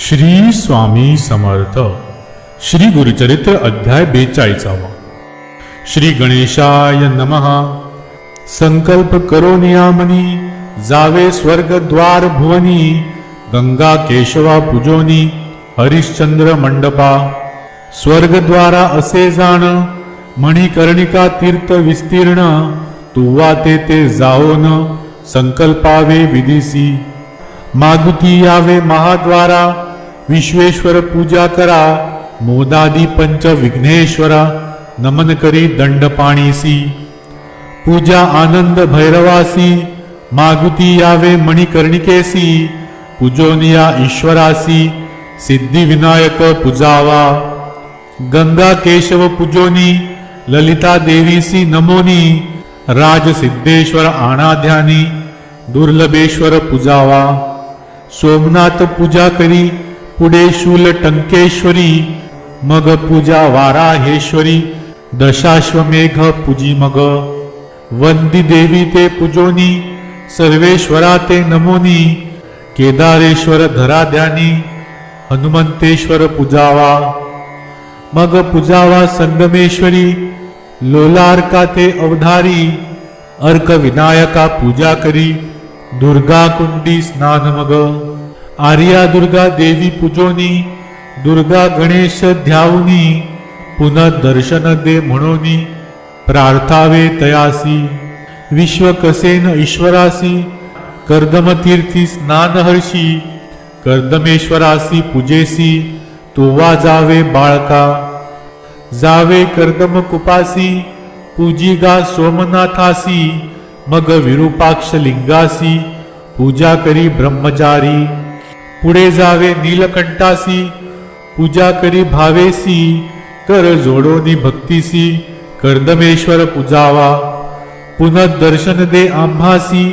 श्री स्वामी समर्थ. श्री गुरुचरित्र अध्याय बेचाळीसावा. श्री गणेशाय नमः. संकल्प करो नियामनी जावे स्वर्गद्वार भुवनी गंगा केशवा पूजोनी हरिश्चंद्र मंडपा. स्वर्गद्वारा असे जाण मणिकर्णिका तीर्थ विस्तीर्ण तुवा ते ते जाओन संकल्पावे विदिसी मागुती यावे महाद्वारा विश्वेश्वर पूजा करा मोदादी पंच विघ्नेश्वरा नमन करी दंडपाणीसी. पूजा आनंद भैरवासी मागुती यावे मणिकर्णिकेसी पूजोनिया ईश्वरासी सिद्धी विनायक पूजावा. गंगा केशव पूजोनी ललिता देवीसी नमोनी राज सिद्धेश्वर आणाध्यानी दुर्लभेश्वर पूजावा. सोमनाथ पूजा करी पुढे शूल टंकेश्वरी मग पूजा वाराहेश्वरी दशाश्वमेघ पूजी मग. वंदी देवी ते पूजोनी सर्वेश्वरा ते नमोनी केदारेश्वर धराध्यानी हनुमंतेश्वर पूजावा. मग पूजावा संगमेश्वरी लोलार्का ते अवधारी अर्क विनायका पूजा करी दुर्गा कुंडी स्नान मग. आर्या दुर्गा देवी पूजोनी दुर्गा गणेश ध्यावनी पुनः दर्शन दे म्हणोनी प्रार्थावे तयासी विश्व कसेन ईश्वरासी कर्दमतीर्थी स्नान हर्षी कर्दमेश्वरासी पूजेसी तुवा जावे बाळका जावे कर्दम कुपासी पूजी गा सोमनाथासी मग विरूपाक्ष लिंगासी पूजा करी ब्रह्मचारी. पुढे जावे नीलकंठासी पूजा करी भावेसी कर जोडोनी भक्तीसी कर्दमेश्वर पूजावा. पुनः दर्शन दे आम्हासी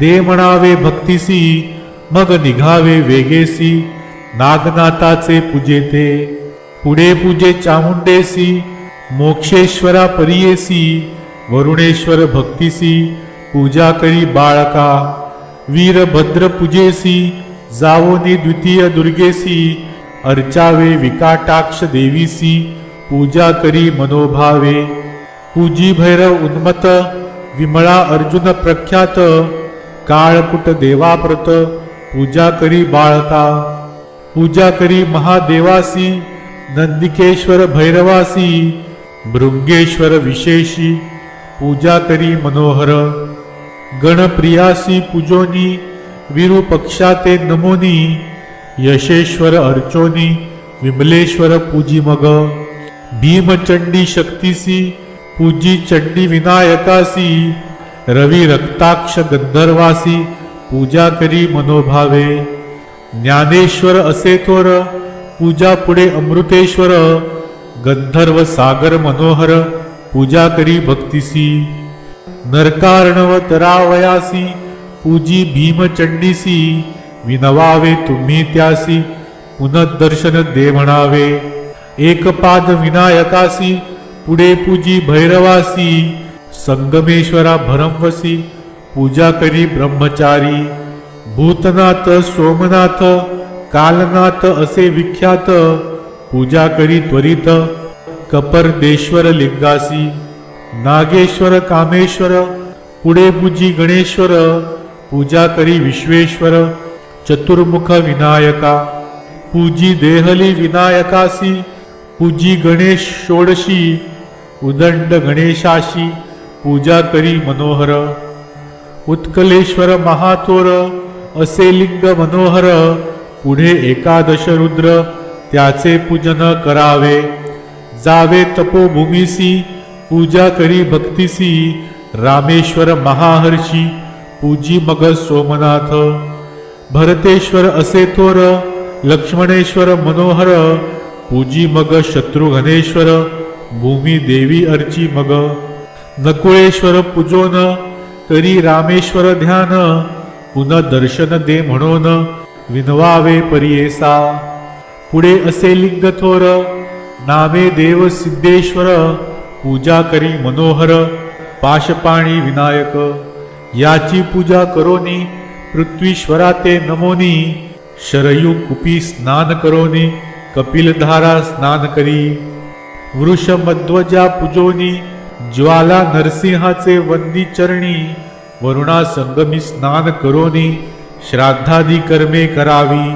दे म्हणावे भक्तीसी मग निघावे वेगेसी नागनाथाचे पूजेते. पुढे पूजे चामुंडेसी मोक्षेश्वरा परियेसी वरुणेश्वर भक्तीसी पूजा करी बाळका. वीरभद्र पूजेसी जावोनी द्वितीय दुर्गेसी अर्चावे विकाटाक्ष देवीसी पूजा करी मनोभावे। पूजी भैरव उन्मत विमळा अर्जुन प्रख्यात। काळकुट देवाप्रत पूजा करी बाळका। पूजा करी महादेवासी नंदिकेश्वर भैरवासी भृंगेश्वर विशेषी। पूजा करी मनोहर। गणप्रियासी पूजोनी विरूपक्षाते नमोनी यशेश्वर अर्चोनी विमलेश्वर पूजी मग भीमचंडी शक्तीसी पूजी चंडी विनायकासी रवी रक्ताक्ष गंधर्वासी पूजा करी मनोभावे। ज्ञानेश्वर असे थोर पूजा पुढे अमृतेश्वर। गंधर्व सागर मनोहर पूजा करी भक्तिसी। नरकारणव तरावयासी पूजी भीमचंडीसी विनवावे तुम्ही त्यासी पुनर्दर्शन दे म्हणावे एकपाद विनायकासी पुढे पूजी भैरवासी संगमेश्वरा भरमवसी पूजा करी ब्रह्मचारी. भूतनाथ सोमनाथ कालनाथ असे विख्यात पूजा करी त्वरित कपर्देश्वर लिंगासी नागेश्वर कामेश्वर पुढे पूजी गणेश्वर पूजा करी विश्वेश्वर चतुर्मुख विनायका। पूजी देहली विनायकासी पूजी गणेश षोडशी उदंड गणेशाशी पूजा करी मनोहर। उत्कलेश्वर महातोर असे लिंग मनोहर पुढे एकादश रुद्र त्याचे पूजन करावे। जावे तपोभूमीसी पूजा करी भक्तीसी रामेश्वर महाहर्षी। पूजी मग सोमनाथ. भरतेश्वर असे थोर लक्ष्मणेश्वर मनोहर पूजी मग शत्रुघ्नेश्वर भूमी देवी अर्ची मग. नकुळेश्वर पूजोन करी रामेश्वर ध्यान पुन दर्शन दे म्हणून विनवावे परियेसा. पुढे असे लिंग थोर नामे देव सिद्धेश्वर पूजा करी मनोहर पाशपाणी विनायक. याची पूजा करोनी पृथ्वीश्वरा ते नमोनी शरयू कुपी स्नान करोनी कपिलधारा स्नान करी. वृषमध्वजा पूजोनी ज्वाला नरसिंहाचे वंदी चरणी वरुणा संगमी स्नान करोनी श्राद्धादी कर्मे करावी.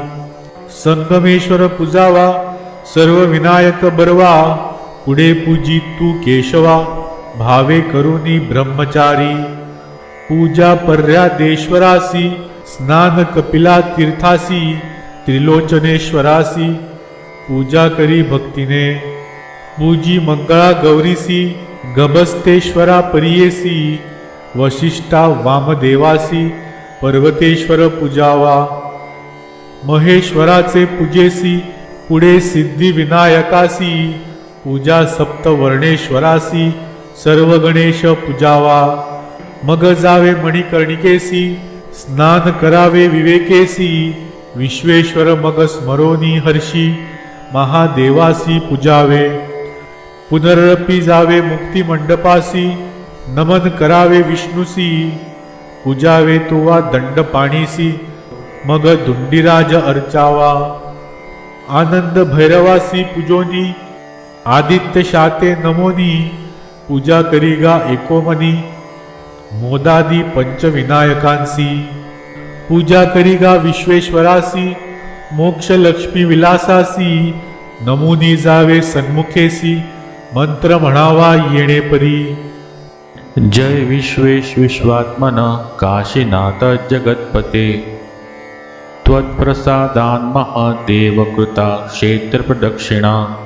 संगमेश्वर पूजावा सर्व विनायक बरवा पुढे पूजी तू केशवा भावे करुनी ब्रह्मचारी. पूजा पर्यादेश्वरासी स्नान कपिला तीर्थासी त्रिलोचनेश्वरासी पूजा करी भक्तीने पूजी मंगळा गौरीसी गबस्तेश्वरा परियेसी वशिष्ठा वामदेवासी पर्वतेश्वर पूजावा महेश्वराचे पूजेसी पुढे सिद्धिविनायकासी पूजा सप्तवर्णेश्वरासी सर्व गणेश पूजावा. मग जावे मणिकर्णिकेसी स्नान करावे विवेकेसी विश्वेश्वर मग स्मरोनी हर्षी महादेवासी पूजावे पुनरपी जावे मुक्ती मंडपासी नमन करावे विष्णुसी पूजावे तुवा दंड पाणीसी मग धुंडीराज अर्चावा आनंद भैरवासी पूजोनी आदित्य शाते नमोनी पूजा करीगा एकोमनी मोदादी पंचविनायकांसी पूजा करीगा विश्वेश्वरासी मोक्ष लक्ष्मी विलासासी नमुनी जावे सन्मुखेसी मंत्र म्हणावा येणे परी. जय विश्वेश विश्वात्मन काशीनाथ जगत्पते. त्वत्प्रसादान्महादेवकृता क्षेत्रप्रदक्षिणा.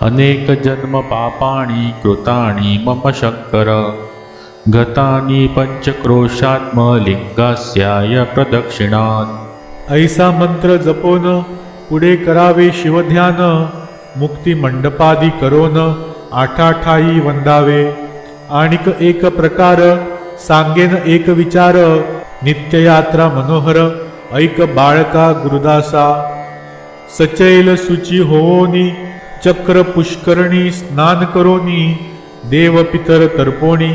अनेक जन्म पापाणि कृतानि मम शङ्कर. गतानि पंचक्रोशात्मलिंगास्याय प्रदक्षिणान। ऐसा मंत्र जपोन पुढे करावे शिवध्यान मुक्ती मंडपादी करोन आठाठाई वंदावे। आणिक एक प्रकार सांगेन एक विचार नित्ययात्रा मनोहर ऐक बाळका गुरुदासा। सचैल सुची होवोनी चक्र पुष्करणी स्नान करोनी देव पितर तर्पोणी।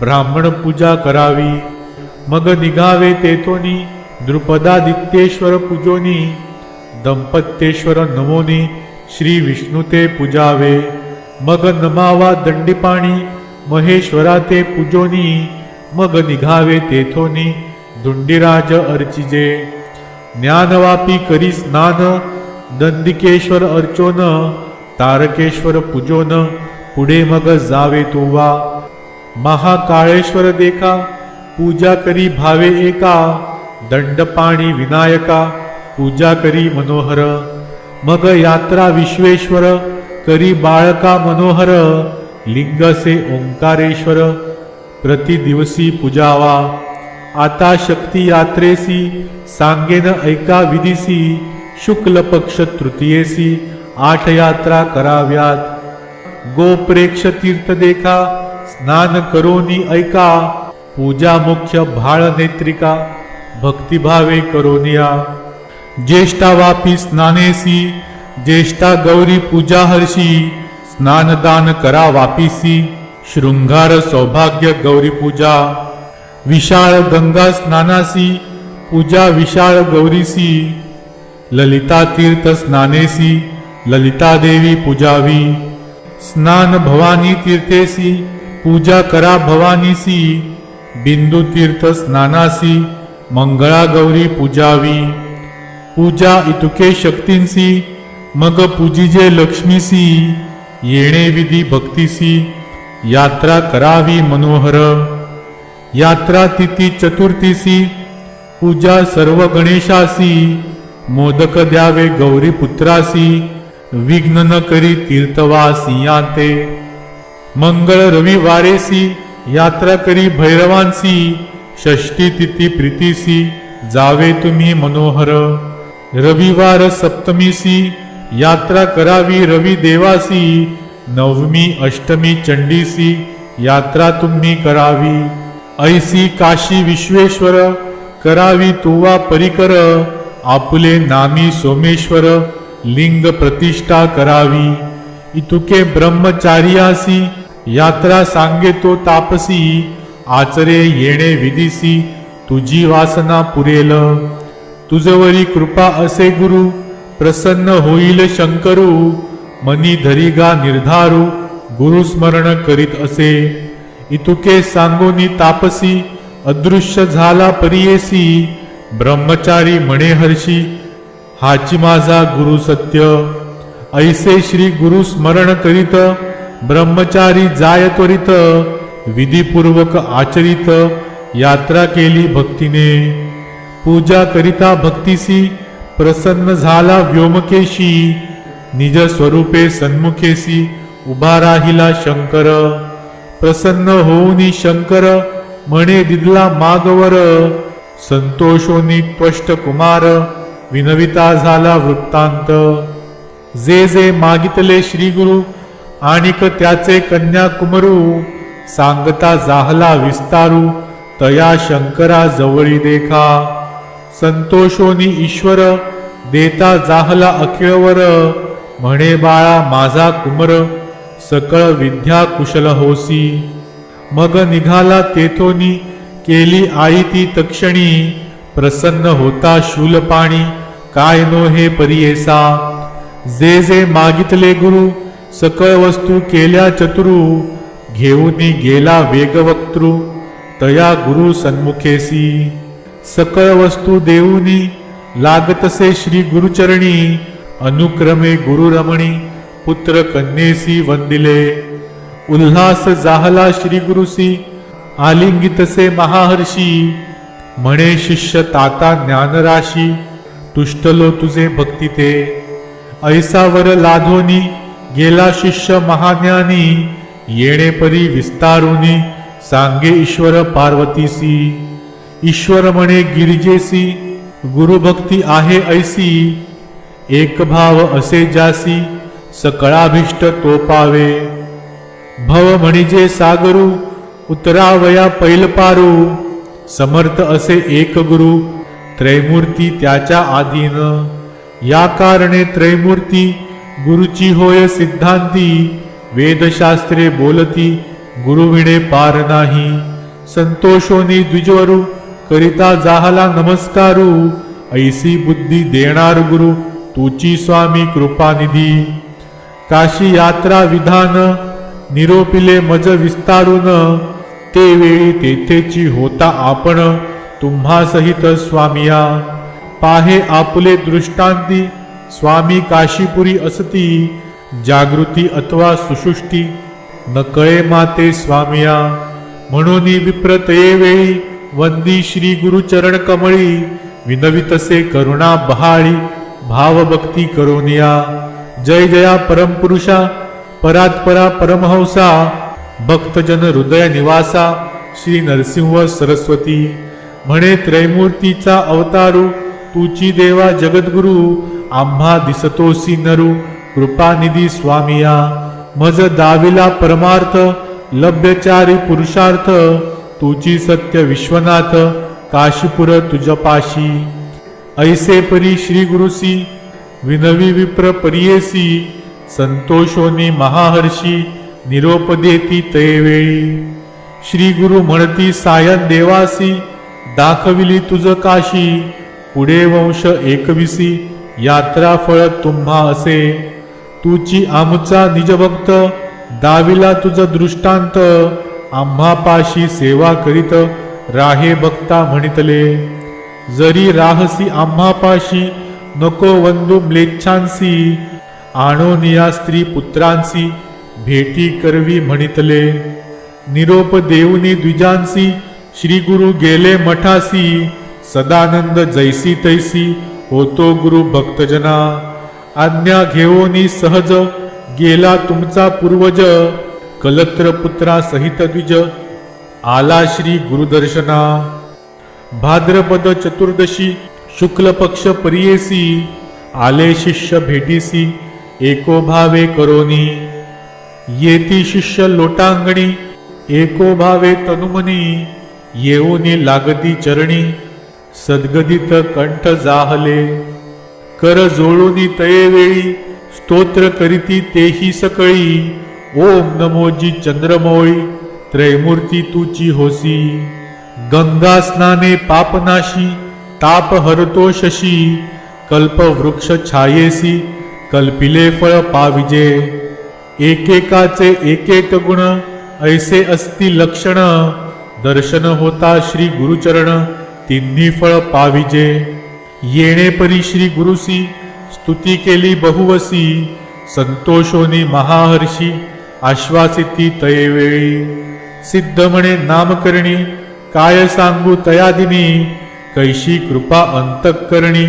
ब्राह्मण पूजा करावी. मग निघावे तेथोनी द्रुपदादित्येश्वर पूजोनी. दंपत्येश्वर नमोनी श्री विष्णू ते पूजावे. मग नमावा दंडीपाणी महेश्वरा ते पूजोनी. मग निघावे तेथोनी धुंडीराज अर्चिजे. ज्ञानवापी करी स्नान दंदिकेश्वर अर्चोन तारकेश्वर पूजोन. पुढे मग जावे तोवा. महाकाळेश्वर देखा पूजा करी भावे एका दंडपाणी विनायका पूजा करी मनोहर। मग यात्रा विश्वेश्वर करी बाळका मनोहर लिंगसे ओंकारेश्वर प्रतिदिवसी पूजावा। आता शक्ती यात्रेसी सांगेन ऐका विधीसी शुक्ल पक्ष तृतीयेसी आठ यात्रा कराव्यात। गोप्रेक्ष तीर्थ देखा स्नान करोनी ऐका पूजा मुख्य भाळ नेत्रिका भक्तिभावे करोनिया ज्येष्ठा वापी स्नानेसी ज्येष्ठा गौरी पूजा हर्षी स्नानदान करा वापिसी शृंगार सौभाग्य गौरी पूजा विशाळ गंगा स्नानासी पूजा विशाळ गौरीसी ललिता तीर्थ स्नानेसी ललिता देवी पूजावी स्नान भवानी तीर्थेसी पूजा करा भवानीसी बिंदू तीर्थ स्नानासी मंगळा गौरी पूजावी. पूजा इतुके शक्तींसी मग पूजिजे लक्ष्मीसी येणे विधी भक्तीसी. यात्रा करावी मनोहर. यात्रा तिथी चतुर्थीसी पूजा सर्व गणेशासी मोदक द्यावे गौरी पुत्रासी विघ्न न करी तीर्थवासी याते मंगळ रविवारेसी यात्रा करी भैरवांसी षष्टी तिथी प्रीतीसी जावे तुम्ही मनोहर. रविवार सप्तमीसी यात्रा करावी रवी देवासी नवमी अष्टमी चंडीसी यात्रा तुम्ही करावी. ऐसी काशी विश्वेश्वर करावी तुवा परिकर आपुले नामी सोमेश्वर लिंग प्रतिष्ठा करावी. इतुके ब्रह्मचारियासी यात्रा सांगे तो तापसी आचरे येणे विधीसी तुझी वासना पुरेल. तुझवरी कृपा असे गुरु प्रसन्न होईल शंकरू मनी धरिगा निर्धारू गुरु स्मरण करीत असे. इतुके सांगोनी तापसी अदृश्य झाला परियेसी ब्रह्मचारी म्हणे हर्षी हाची माझा गुरु सत्य. ऐसे श्री गुरु स्मरण करीत ब्रह्मचारी जाय त्वरित विधीपूर्वक आचरित यात्रा केली भक्तीने. पूजा करिता भक्तीसी प्रसन्न झाला व्योमकेशी निज स्वरूपे सन्मुखेसी उभा राहिला शंकर. प्रसन्न होऊनी शंकर म्हणे दिदला मागवर. संतोषोनी त्वष्ट कुमार विनविता झाला वृत्तांत. जे जे मागितले श्रीगुरु आणिक त्याचे कन्याकुमरू सांगता जाहला विस्तारू तया शंकरा जवळी देखा. संतोषोनी ईश्वर देता जाहला अखिळवर. म्हणे बाळा माझा कुमर सकळ विद्या कुशल होसी. मग निघाला तेथोनी केली आई ती तक्षणी. प्रसन्न होता शूलपाणी काय नो हे परियेसा. जे जे मागितले गुरु सकळ वस्तू केल्या चतुरू घेऊनी गेला वेगवक्तृ तया गुरु सन्मुखेसी. सकळ वस्तू देऊनी लागतसे श्री गुरुचरणी अनुक्रमे गुरुरमणी पुत्र कन्येसी वंदिले. उल्हास जाहला श्री गुरुसी आलिंगितसे महाहर्षी. म्हणे शिष्य ताता ज्ञानराशी तुष्टलो तुझे भक्ती ते ऐसावर लाधोनी गेला शिष्य महाज्ञानी येणे परी विस्तारुनी सांगे ईश्वर पार्वतीसी. ईश्वर म्हणे गिरिजेसी गुरुभक्ती आहे ऐसी. एक भाव असे जासी सकळाभिष्ट तो पावे भव म्हणजे सागरू उतरावया पैलपारू समर्थ असे एक गुरु त्रैमूर्ती त्याच्या आधीन. या कारणे त्रैमूर्ती गुरुची होय सिद्धांती वेदशास्त्रे बोलती गुरुविणे पार नाही. संतोषोनी द्विजवरू करिता जाहला नमस्कारू ऐसी बुद्धी देणार गुरु तुची स्वामी कृपानिधी. काशी यात्रा विधान निरोपिले मज विस्तारून ते वेळी तेथेची होता आपण तुम्हा सहित स्वामिया. पाहे आपुले दृष्टांती स्वामी काशीपुरी असती जागृती अथवा सुषुष्टी. न कळे माते स्वामिया म्हणून विप्रतये वेळी वंदी श्री गुरुचरण कमळी विनवितसे करुणा बहाळी भावभक्ती करोनिया जय जया परमपुरुषा परात्परा परमहंसा भक्तजन हृदय निवासा श्री नरसिंह सरस्वती. म्हणे त्रैमूर्तीचा अवतारू तुची देवा जगद्गुरु आम्हा दिसतोसी नरू कृपानिधी स्वामिया. मज दाविला परमार्थ लभ्यचारी पुरुषार्थ तुची सत्य विश्वनाथ काशीपुर तुझपाशी ऐसे परी श्री गुरुसी विनवी विप्र परियेसी संतोषोनी महाहर्षी निरोप देती तयवेळी श्री गुरु म्हणती सायन देवासी दाखविली तुझ काशी. पुढे वंश एकविसी यात्रा फळ तुम्हा असे. तुची आमचा निजभक्त दाविला तुझ दृष्टांत. आम्हा पाशी सेवा करीत राहे भक्ता म्हणितले. जरी राहसी आम्हा पाशी नको वंदू म्लेच्छांसी. आणोनिया स्त्री पुत्रांसी भेटी करवी म्हणितले. निरोप देऊनी द्विजांसी श्री गुरु गेले मठासी. सदानंद जैसी तैसी होतो गुरु भक्तजना. आज्ञा घेऊनी सहज गेला तुमचा पूर्वज कलत्र पुत्रा सहित द्विज आला श्री गुरुदर्शना. भाद्रपद चतुर्दशी शुक्ल पक्ष परियेसी आले शिष्य भेटीसी एको भावे करोनी. येती शिष्य लोटांगणी एको भावे तनुमनी येऊनी लागती चरणी. सद्गदित कंठ जाहले. कर जोडूनी तयेवेळी स्तोत्र करीती तेही सकळी. ओम नमोजी चंद्रमोळी त्रैमूर्ती तुची होसी. गंगा स्नाने पापनाशी ताप हरतो शशी. कल्प वृक्ष छायेसी कल्पिले फळ पाविजे. एकेकाचे एकेक गुण ऐसे असती लक्षण. दर्शन होता श्री गुरुचरण तिन्ही फळ पाविजे. येणे परी श्री गुरुसी स्तुती केली बहुवसी. संतोषोनी महाहर्षी आश्वासिती तयेवेळी. सिद्ध म्हणे नामकरणी काय सांगू तयादिनी. कैशी कृपा अंतकरणी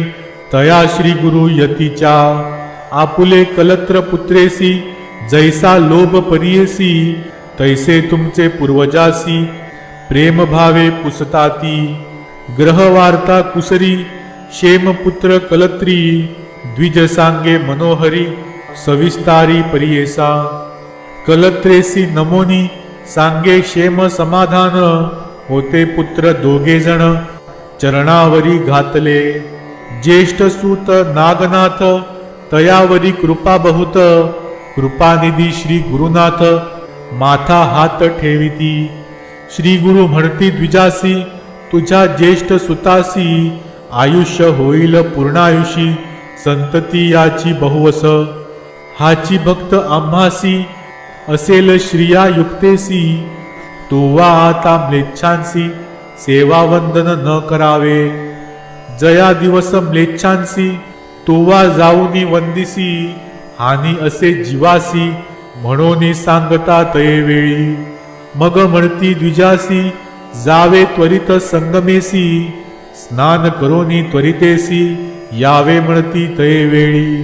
तया श्री गुरु यतीच्या. आपुले कलत्र पुत्रेसी जैसा लोभ परियसी तैसे तुमचे पूर्वजासी. प्रेम भावे पुसताती. ग्रहवार्ता कुसरी क्षेमपुत्र कलत्री द्विज सांगे मनोहरी सविस्तारी परियेसा। कलत्रेसी नमोनी सांगे क्षेम समाधान होते पुत्र दोघे जण चरणावरी घातले। ज्येष्ठ सूत नागनाथ तयावरी कृपा बहुत कृपानिधी श्री गुरुनाथ माथा हात ठेविती। श्री गुरु म्हणती द्विजासी तुझ्या ज्येष्ठ सुतासी आयुष्य होईल पूर्णायुषी संतती याची बहुवस. हाची भक्त आम्हासी असेल श्रिया युक्तेसी तोवा आता म्लेच्छांसी सेवा वंदन न करावे. जया दिवस म्लेच्छांसी तोवा जाऊनी वंदिसी हानी असे जीवासी म्हणून सांगता तयेवेळी मग म्हणती द्विजासी जावे त्वरित संगमेसी स्नान करोनी त्वरितेसी यावे म्हणती तये तयेवेळी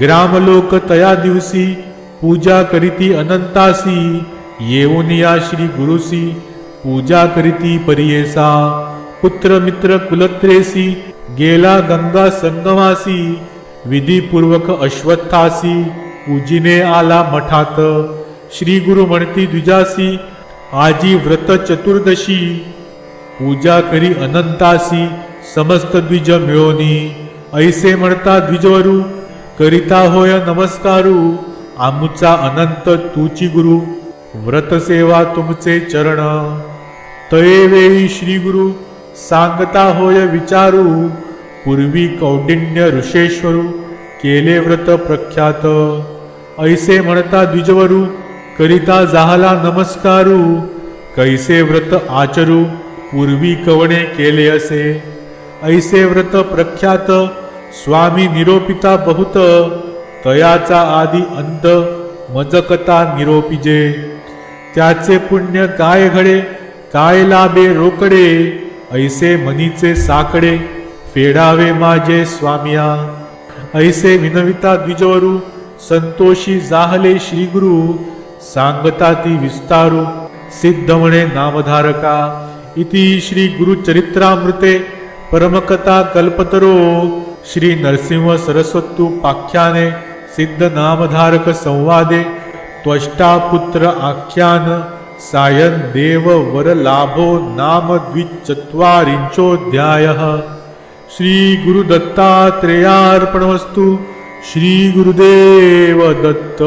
ग्रामलोक तया दिवसी पूजा करीती अनंतासी येऊन या श्री गुरुसी पूजा करीती परियेसा. पुत्र मित्र कुलत्रेसी गेला गंगा संगमासी विधीपूर्वक अश्वत्थासी पूजिने आला मठात. श्री गुरु म्हणती द्विजासी आजी व्रत चतुर्दशी पूजा करी अनंतासी समस्त द्विज मिळोनी ऐसे म्हणता द्विजवरू करिता होय नमस्कारू आमुचा अनंत तुची गुरु. व्रतसेवा तुमचे चरण. तयेवेळी श्री गुरु सांगता होय विचारू. पूर्वी कौंडिन्य ऋषेश्वरू केले व्रत प्रख्यात. ऐसे म्हणता द्विजवरू करिता जाहला नमस्कारू कैसे व्रत आचरू पूर्वी कवणे केले असे? ऐसे व्रत प्रख्यात स्वामी निरोपिता बहुत तयाचा आदी अंत मजकता निरोपिजे। त्याचे पुण्य काय घडे काय लाभे रोकडे ऐसे मनीचे साकडे फेडावे माझे स्वामिया। ऐसे विनविता द्विजवरू संतोषी जाहले श्री गुरु सांगता ती विस्तारू सिद्ध म्हणे नामधारका. इति श्री गुरुचरित्रामृते परमकथा कल्पतरो. श्री नरसिंह सरस्वतु पाख्याने सिद्ध नामधारक संवादे. त्वष्टापुत्र आख्यान सायन देव वर लाभो नाम द्विचत्वारिंशोऽध्यायः. श्री गुरुदत्तात्रेयार्पणमस्तु श्री गुरुदेव दत्त.